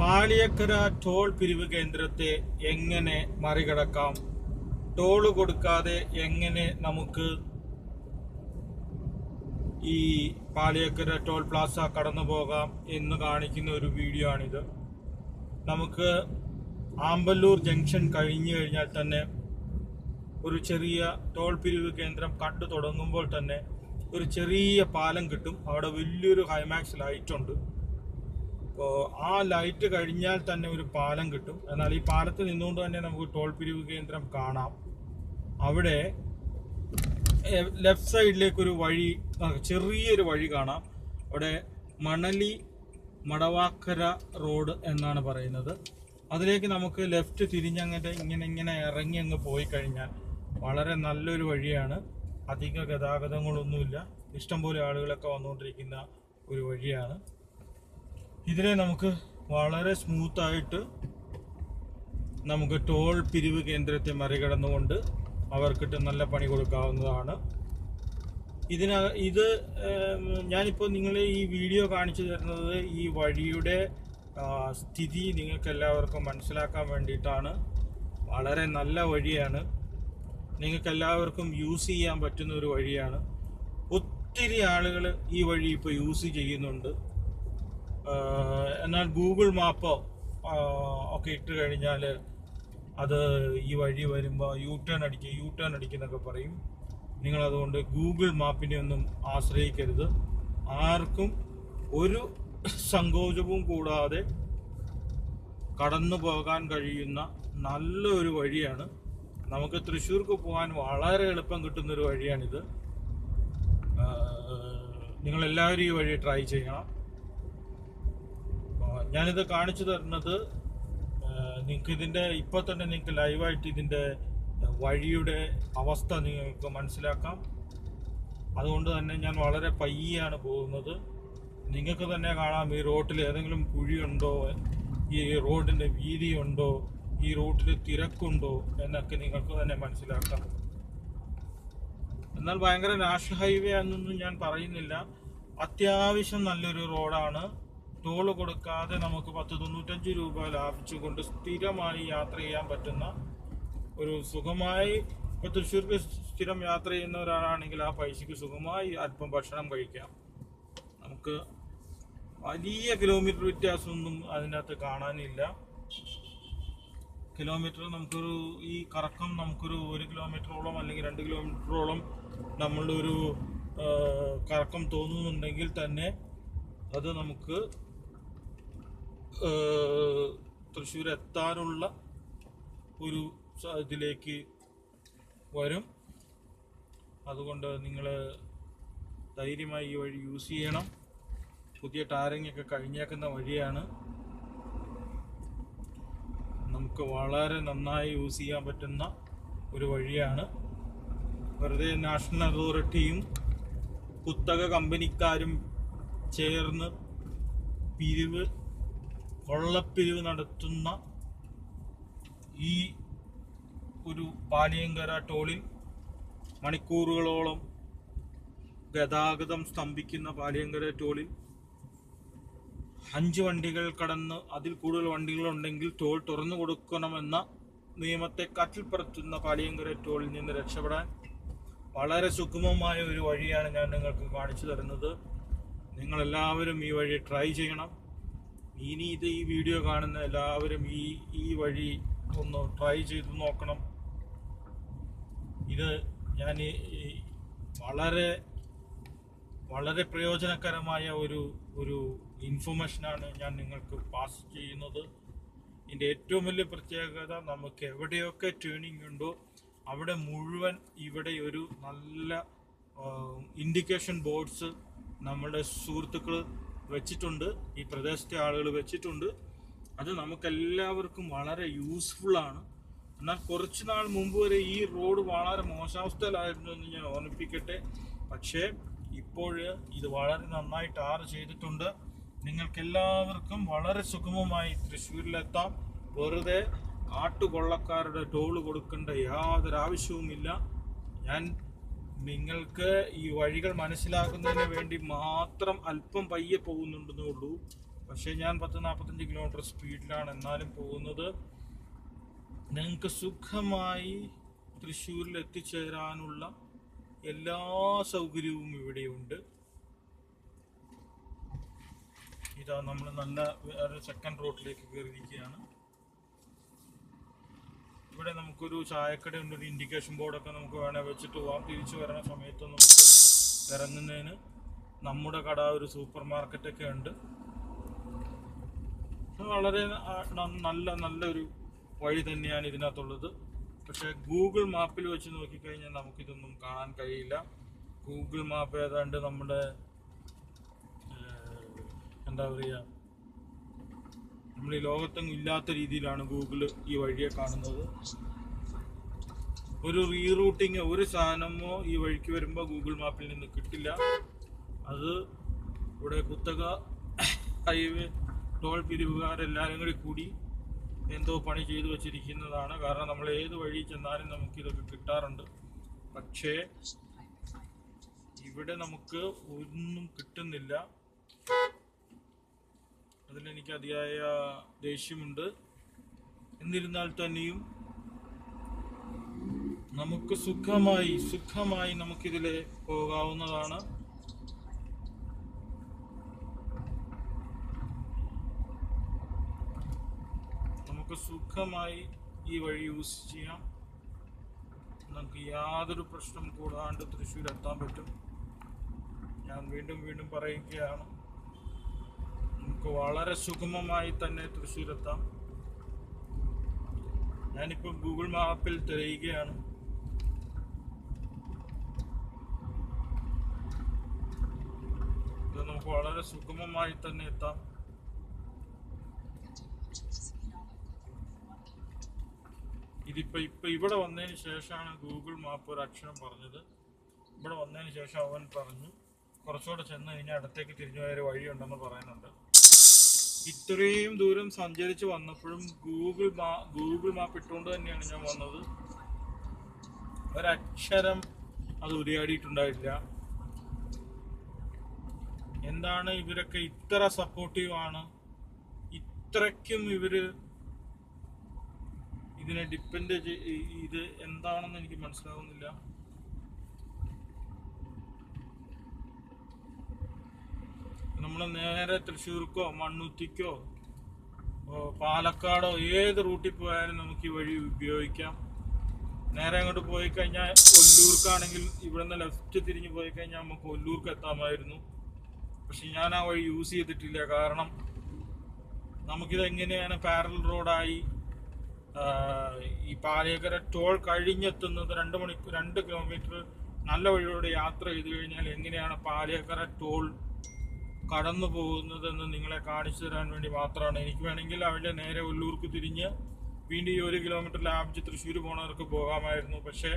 Paliyekkara toll പിരിവ് കേന്ദ്രത്തെ എങ്ങനെ മറികടക്കാം? ടോൾ കൊടുക്കാതെ എങ്ങനെ നമുക്ക് ഈ പാലിയക്കര ടോൾ പ്ലാസ കടന്നു പോകാം എന്ന് കാണിക്കുന്ന ഒരു വീഡിയോ ആണിത്. നമുക്ക് ആമ്പല്ലൂർ ജംഗ്ഷൻ കഴിഞ്ഞു കഴിഞ്ഞാൽ തന്നെ ഒരു ചെറിയ ടോൾ പിരിവ് കേന്ദ്രം കണ്ടു തുടങ്ങുമ്പോൾ തന്നെ ഒരു ചെറിയ പാലം കിട്ടും. അവിടെ വലിയൊരു ഹൈമാക്സ് ലൈറ്റ് ഉണ്ട് ആ ലൈറ്റ് കഴിഞ്ഞാൽ തന്നെ ഒരു പാലം കിട്ടും. എന്നാൽ ഈ പാലത്ത് നിന്നുകൊണ്ട് തന്നെ നമുക്ക് ടോൾ പിരിവ് കേന്ദ്രം കാണാം. അവിടെ ലെഫ്റ്റ് സൈഡിലേക്ക് ഒരു വഴി ചെറിയൊരു വഴി കാണാം. അവിടെ മണലി മടവാക്കര റോഡ് എന്നാണ് പറയുന്നത്. അതിലേക്ക് നമുക്ക് ലെഫ്റ്റ് തിരിഞ്ഞങ്ങനെ ഇങ്ങനെ ഇങ്ങനെ ഇറങ്ങി അങ്ങ് പോയി കഴിഞ്ഞാൽ വളരെ നല്ലൊരു വഴിയാണ്. അധിക ഗതാഗതങ്ങളൊന്നുമില്ല. ഇഷ്ടംപോലെ ആളുകളൊക്കെ വന്നുകൊണ്ടിരിക്കുന്ന ഒരു വഴിയാണ്. ഇതിനെ നമുക്ക് വളരെ സ്മൂത്തായിട്ട് നമുക്ക് ടോൾ പിരിവ് കേന്ദ്രത്തെ മറികടന്നുകൊണ്ട് അവർക്കിട്ട് നല്ല പണി കൊടുക്കാവുന്നതാണ്. ഇതിന ഇത് ഞാനിപ്പോൾ നിങ്ങളെ ഈ വീഡിയോ കാണിച്ചു തരുന്നത് ഈ വഴിയുടെ സ്ഥിതി നിങ്ങൾക്ക് എല്ലാവർക്കും മനസ്സിലാക്കാൻ വേണ്ടിയിട്ടാണ്. വളരെ നല്ല വഴിയാണ്. നിങ്ങൾക്ക് എല്ലാവർക്കും യൂസ് ചെയ്യാൻ പറ്റുന്ന ഒരു വഴിയാണ്. ഒത്തിരി ആളുകൾ ഈ വഴി ഇപ്പോൾ യൂസ് ചെയ്യുന്നുണ്ട്. എന്നാൽ ഗൂഗിൾ മാപ്പ് ഒക്കെ ഇട്ട് കഴിഞ്ഞാൽ അത് ഈ വഴി വരുമ്പോൾ യു ടേൺ അടിക്കുക യു ടേൺ അടിക്കുന്നൊക്കെ പറയും. നിങ്ങളതുകൊണ്ട് ഗൂഗിൾ മാപ്പിനെ ഒന്നും ആശ്രയിക്കരുത്. ആർക്കും ഒരു സങ്കോചവും കൂടാതെ കടന്നു പോകാൻ കഴിയുന്ന നല്ലൊരു വഴിയാണ്. നമുക്ക് തൃശ്ശൂർക്ക് പോകാൻ വളരെ എളുപ്പം കിട്ടുന്നൊരു വഴിയാണിത്. നിങ്ങളെല്ലാവരും ഈ വഴി ട്രൈ ചെയ്യണം. ഞാനിത് കാണിച്ചു തരുന്നത് നിങ്ങൾക്ക് ഇതിന്റെ ഇപ്പോൾ തന്നെ നിങ്ങൾക്ക് ലൈവായിട്ട് ഇതിന്റെ വഴിയുടെ അവസ്ഥ നിങ്ങൾക്ക് മനസ്സിലാക്കാം. അതുകൊണ്ട് തന്നെ ഞാൻ വളരെ പയ്യാണ് പോകുന്നത്. നിങ്ങൾക്ക് തന്നെ കാണാം ഈ റോട്ടിൽ ഏതെങ്കിലും കുഴിയുണ്ടോ ഈ റോഡിന്റെ വീതിയുണ്ടോ ഈ റോട്ടിൽ തിരക്കുണ്ടോ എന്നൊക്കെ നിങ്ങൾക്ക് തന്നെ മനസ്സിലാക്കാം. എന്നാൽ ഭയങ്കര നാഷണൽ ഹൈവേ എന്നൊന്നും ഞാൻ പറയുന്നില്ല. അത്യാവശ്യം നല്ലൊരു റോഡാണ്. ടോൾ കൊടുക്കാതെ നമുക്ക് പത്ത് തൊണ്ണൂറ്റഞ്ച് രൂപ ലാഭിച്ചുകൊണ്ട് സ്ഥിരമായി യാത്ര ചെയ്യാൻ പറ്റുന്ന ഒരു സുഖമായി ഇപ്പോൾ തൃശ്ശൂർക്ക് സ്ഥിരം യാത്ര ചെയ്യുന്ന ഒരാളാണെങ്കിൽ ആ പൈസക്ക് സുഖമായി അല്പം ഭക്ഷണം കഴിക്കാം. നമുക്ക് വലിയ കിലോമീറ്റർ വ്യത്യാസമൊന്നും അതിനകത്ത് കാണാനില്ല. കിലോമീറ്റർ നമുക്കൊരു ഈ കറക്കം നമുക്കൊരു ഒരു കിലോമീറ്ററോളം അല്ലെങ്കിൽ രണ്ട് കിലോമീറ്ററോളം നമ്മളുടെ ഒരു കറക്കം തോന്നുന്നുണ്ടെങ്കിൽ തന്നെ അത് നമുക്ക് തൃശ്ശൂർ എത്താനുള്ള ഒരു ഇതിലേക്ക് വരും. അതുകൊണ്ട് നിങ്ങൾ ധൈര്യമായി ഈ വഴി യൂസ് ചെയ്യണം. പുതിയ ടാരങ്ങൊക്കെ കഴിഞ്ഞേക്കുന്ന വഴിയാണ്. നമുക്ക് വളരെ നന്നായി യൂസ് ചെയ്യാൻ പറ്റുന്ന ഒരു വഴിയാണ്. വെറുതെ നാഷണൽ അതോറിറ്റിയും കുത്തക കമ്പനിക്കാരും ചേർന്ന് പിരിവ് കൊള്ളപ്പിരിവ് നടത്തുന്ന ഈ ഒരു പാലിയങ്കര ടോളിൽ മണിക്കൂറുകളോളം ഗതാഗതം സ്തംഭിക്കുന്ന പാലിയങ്കര ടോളിൽ അഞ്ച് വണ്ടികൾ കടന്ന് അതിൽ കൂടുതൽ വണ്ടികളുണ്ടെങ്കിൽ ടോൾ തുറന്നു കൊടുക്കണമെന്ന നിയമത്തെ കാറ്റിൽപ്പറത്തുന്ന പാലിയങ്കര ടോളിൽ നിന്ന് രക്ഷപ്പെടാൻ വളരെ സുഗമമായ ഒരു വഴിയാണ് ഞാൻ നിങ്ങൾക്ക് കാണിച്ചു തരുന്നത്. നിങ്ങളെല്ലാവരും ഈ വഴി ട്രൈ ചെയ്യണം. ഇനി ഇത് ഈ വീഡിയോ കാണുന്ന എല്ലാവരും ഈ ഈ വഴി ഒന്ന് ട്രൈ ചെയ്ത് നോക്കണം. ഇത് ഞാൻ വളരെ വളരെ പ്രയോജനകരമായ ഒരു ഒരു ഇൻഫർമേഷനാണ് ഞാൻ നിങ്ങൾക്ക് പാസ് ചെയ്യുന്നത്. ഇതിന്റെ ഏറ്റവും വലിയ പ്രത്യേകത നമുക്ക് എവിടെയൊക്കെ ട്യൂണിംഗ് ഉണ്ടോ അവിടെ മുഴുവൻ ഇവിടെ ഒരു നല്ല ഇൻഡിക്കേഷൻ ബോർഡ്സ് നമ്മുടെ സുഹൃത്തുക്കൾ വെച്ചിട്ടുണ്ട് ഈ പ്രദേശത്തെ ആളുകൾ വെച്ചിട്ടുണ്ട്. അത് നമുക്കെല്ലാവർക്കും വളരെ യൂസ്ഫുൾ ആണ്. എന്നാൽ കുറച്ച് നാൾ മുമ്പ് വരെ ഈ റോഡ് വളരെ മോശാവസ്ഥയിലായിരുന്നു എന്ന് ഞാൻ ഓർമ്മിപ്പിക്കട്ടെ. പക്ഷേ ഇപ്പോൾ ഇത് വളരെ നന്നായി ടാർ ചെയ്തിട്ടുണ്ട്. നിങ്ങൾക്കെല്ലാവർക്കും വളരെ സുഗമമായി തൃശ്ശൂരിലെത്താം. വെറുതെ ആട്ടുകൊള്ളക്കാരുടെ ടോൾ കൊടുക്കേണ്ട യാതൊരു ആവശ്യവുമില്ല ഞാൻ നിങ്ങൾക്ക് ഈ വഴികൾ മനസ്സിലാക്കുന്നതിന് വേണ്ടി മാത്രം അല്പം പയ്യെ പോകുന്നുണ്ടെന്നേ ഉള്ളൂ. പക്ഷേ ഞാൻ പത്ത് നാൽപ്പത്തഞ്ച് കിലോമീറ്റർ സ്പീഡിലാണ് എന്നാലും പോകുന്നത്. നിങ്ങൾക്ക് സുഖമായി തൃശ്ശൂരിൽ എത്തിച്ചേരാനുള്ള എല്ലാ സൗകര്യവും ഇവിടെയുണ്ട്. ഇതാ നമ്മൾ നല്ല സെക്കൻഡ് റോഡിലേക്ക് കയറിയിരിക്കുകയാണ് ഇവിടെ നമുക്കൊരു ചായക്കട ഉണ്ട്. ഒരു ഇൻഡിക്കേഷൻ ബോർഡൊക്കെ നമുക്ക് വേണേൽ വെച്ചിട്ട് പോവാം. തിരിച്ചു വരണ സമയത്ത് നമുക്ക് ഇറങ്ങുന്നതിന് നമ്മുടെ കട ഒരു സൂപ്പർ മാർക്കറ്റൊക്കെ ഉണ്ട്. വളരെ നല്ല നല്ലൊരു വഴി തന്നെയാണ് ഇതിനകത്തുള്ളത്. പക്ഷേ ഗൂഗിൾ മാപ്പിൽ വെച്ച് നോക്കിക്കഴിഞ്ഞാൽ നമുക്കിതൊന്നും കാണാൻ കഴിയില്ല. ഗൂഗിൾ മാപ്പ് ഏതാണ്ട് നമ്മുടെ എന്താ പറയുക നമ്മൾ ഈ ലോകത്തെങ്ങും ഇല്ലാത്ത രീതിയിലാണ് ഗൂഗിൾ ഈ വഴിയെ കാണുന്നത്. ഒരു റീറൂട്ടിങ് ഒരു സാധനമോ ഈ വഴിക്ക് വരുമ്പോൾ ഗൂഗിൾ മാപ്പിൽ നിന്ന് കിട്ടില്ല. അത് ഇവിടെ കുത്തക ഹൈവേ ടോൾ പിരിവുകാരെല്ലാവരും കൂടി കൂടി എന്തോ പണി ചെയ്തു വച്ചിരിക്കുന്നതാണ്. കാരണം നമ്മൾ ഏത് വഴി ചെന്നാലും നമുക്ക് ഇതൊക്കെ കിട്ടാറുണ്ട്. പക്ഷേ ഇവിടെ നമുക്ക് ഒന്നും കിട്ടുന്നില്ല. അതിലെനിക്ക് അതിയായ ദേഷ്യമുണ്ട്. എന്നിരുന്നാൽ തന്നെയും നമുക്ക് സുഖമായി സുഖമായി നമുക്കിതിലെ പോകാവുന്നതാണ്. നമുക്ക് സുഖമായി ഈ വഴി യൂസ് ചെയ്യാം. നമുക്ക് യാതൊരു പ്രശ്നം കൂടാണ്ട് തൃശ്ശൂർ എത്താൻ പറ്റും. ഞാൻ വീണ്ടും വീണ്ടും പറയുകയാണ് നമുക്ക് വളരെ സുഗമമായി തന്നെ തൃശ്ശൂർ എത്താം ഞാനിപ്പോൾ ഗൂഗിൾ മാപ്പിൽ തിരയുകയാണ്. ഇത് നമുക്ക് വളരെ സുഗമമായി തന്നെ എത്താം. ഇതിപ്പോ ഇപ്പൊ ഇവിടെ വന്നതിന് ശേഷമാണ് ഗൂഗിൾ മാപ്പ് ഒരു അക്ഷരം പറഞ്ഞത്. ഇവിടെ വന്നതിന് ശേഷം അവൻ പറഞ്ഞു കുറച്ചുകൂടെ ചെന്ന് കഴിഞ്ഞാൽ അടുത്തേക്ക് തിരിഞ്ഞു പോയൊരു വഴിയുണ്ടെന്ന് പറയുന്നുണ്ട്. ഇത്രയും ദൂരം സഞ്ചരിച്ച് വന്നപ്പോഴും ഗൂഗിൾ മാ ഗൂഗിൾ മാപ്പ് ഇട്ടുകൊണ്ട് തന്നെയാണ് ഞാൻ വന്നത്. ഒരക്ഷരം അത് ഉരിയാടിയിട്ടുണ്ടായില്ല. എന്താണ് ഇവരൊക്കെ ഇത്ര സപ്പോർട്ടീവ് ആണ്? ഇത്രയ്ക്കും ഇവർ ഇതിനെ ഡിപ്പെൻഡ് ഇത് എന്താണെന്ന് എനിക്ക് മനസ്സിലാവുന്നില്ല. നമ്മൾ നേരെ തൃശ്ശൂർക്കോ മണ്ണുത്തിക്കോ പാലക്കാടോ ഏത് റൂട്ടിൽ പോയാലും നമുക്ക് ഈ വഴി ഉപയോഗിക്കാം. നേരെ അങ്ങോട്ട് പോയി കഴിഞ്ഞാൽ ഒല്ലൂർക്കാണെങ്കിൽ ഇവിടുന്ന് ലെഫ്റ്റ് തിരിഞ്ഞ് പോയി കഴിഞ്ഞാൽ നമുക്ക് ഒല്ലൂർക്ക് എത്താമായിരുന്നു. പക്ഷെ ഞാൻ ആ വഴി യൂസ് ചെയ്തിട്ടില്ല. കാരണം നമുക്കിത് എങ്ങനെയാണ് പാരൽ റോഡായി ഈ പാലയക്കര ടോൾ കഴിഞ്ഞെത്തുന്നത് രണ്ട് മണിക്കൂർ രണ്ട് കിലോമീറ്റർ നല്ല വഴിയോടെ യാത്ര ചെയ്ത് കഴിഞ്ഞാൽ എങ്ങനെയാണ് പാലേക്കര ടോൾ കടന്നു പോകുന്നതെന്ന് നിങ്ങളെ കാണിച്ചു തരാൻ വേണ്ടി മാത്രമാണ്. എനിക്ക് വേണമെങ്കിൽ അവിടെ നേരെ ഉള്ളൂർക്ക് തിരിഞ്ഞ് വീണ്ടും ഈ ഒരു കിലോമീറ്റർ ലാഭിച്ച് തൃശ്ശൂർ പോണവർക്ക് പോകാമായിരുന്നു. പക്ഷേ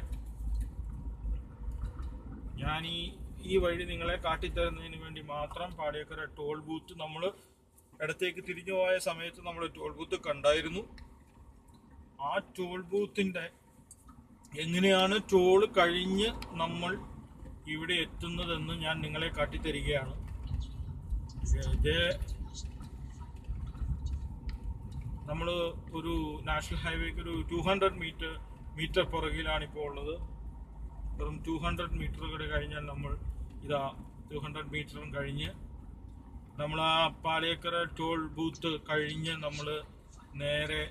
ഞാൻ ഈ ഈ വഴി നിങ്ങളെ കാട്ടിത്തരുന്നതിന് വേണ്ടി മാത്രം പാടിയക്കര ടോൾ ബൂത്ത് നമ്മൾ ഇടത്തേക്ക് തിരിഞ്ഞു പോയ സമയത്ത് നമ്മൾ ടോൾ ബൂത്ത് കണ്ടായിരുന്നു. ആ ടോൾ ബൂത്തിന്റെ എങ്ങനെയാണ് ടോൾ കഴിഞ്ഞ് നമ്മൾ ഇവിടെ എത്തുന്നതെന്ന് ഞാൻ നിങ്ങളെ കാട്ടിത്തരികയാണ്. നമ്മൾ ഒരു നാഷണൽ ഹൈവേക്ക് ഒരു ടു ഹൺഡ്രഡ് മീറ്റർ മീറ്റർ പുറകിലാണ് ഇപ്പോൾ ഉള്ളത്. വെറും ടു ഹൺഡ്രഡ് മീറ്റർ കൂടെ കഴിഞ്ഞാൽ നമ്മൾ ഇതാ ടു ഹൺഡ്രഡ് മീറ്ററും കഴിഞ്ഞ് നമ്മൾ ആ പാലേക്കര ടോൾ ബൂത്ത് കഴിഞ്ഞ് നമ്മൾ നേരെ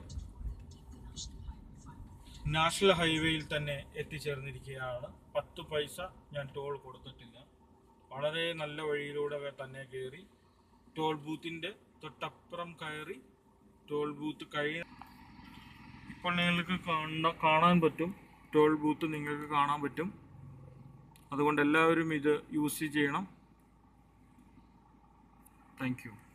നാഷണൽ ഹൈവേയിൽ തന്നെ എത്തിച്ചേർന്നിരിക്കുകയാണ്. പത്ത് പൈസ ഞാൻ ടോൾ കൊടുത്തിട്ടില്ല. വളരെ നല്ല വഴിയിലൂടെ തന്നെ കയറി. ടോൾ ബൂത്തിന്റെ തൊട്ടപ്പുറം കയറി ടോൾ ബൂത്ത് കഴിയ ഇപ്പോൾ നിങ്ങൾക്ക് കാണ കാണാൻ പറ്റും. ടോൾ ബൂത്ത് നിങ്ങൾക്ക് കാണാൻ പറ്റും. അതുകൊണ്ട് എല്ലാവരും ഇത് യൂസ് ചെയ്യണം. താങ്ക്